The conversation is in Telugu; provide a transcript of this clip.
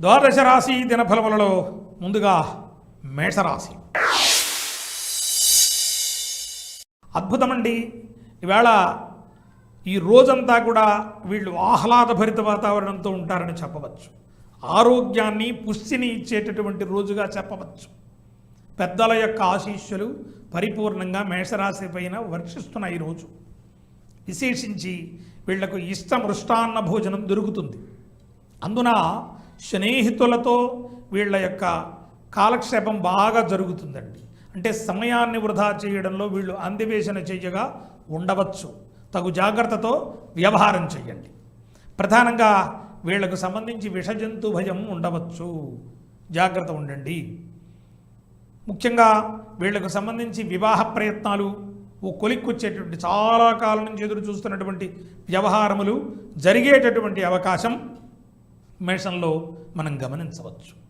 ద్వాదశ రాశి దినఫలములలో ముందుగా మేషరాశి. అద్భుతమండి. ఈవేళ ఈ రోజంతా కూడా వీళ్ళు ఆహ్లాదభరిత వాతావరణంతో ఉంటారని చెప్పవచ్చు. ఆరోగ్యాన్ని పుష్టిని ఇచ్చేటటువంటి రోజుగా చెప్పవచ్చు. పెద్దల యొక్క ఆశీస్సులు పరిపూర్ణంగా మేషరాశి పైన వర్షిస్తున్నాయి ఈరోజు విశేషించి వీళ్ళకు ఇష్టమృష్టాన్న భోజనం దొరుకుతుంది. అందున స్నేహితులతో వీళ్ళ యొక్క కాలక్షేపం బాగా జరుగుతుందండి. అంటే సమయాన్ని వృధా చేయడంలో వీళ్ళు అందివేశన చేయగా ఉండవచ్చు. తగు జాగ్రత్తతో వ్యవహారం చేయండి ప్రధానంగా వీళ్ళకు సంబంధించి విషజంతు భయం ఉండవచ్చు. జాగ్రత్త ఉండండి. ముఖ్యంగా వీళ్ళకు సంబంధించి వివాహ ప్రయత్నాలు ఓ కొలిక్కొచ్చేటటువంటి చాలా కాలం నుంచి ఎదురు చూస్తున్నటువంటి వ్యవహారములు జరిగేటటువంటి అవకాశం మేషంలో మనం గమనించవచ్చు.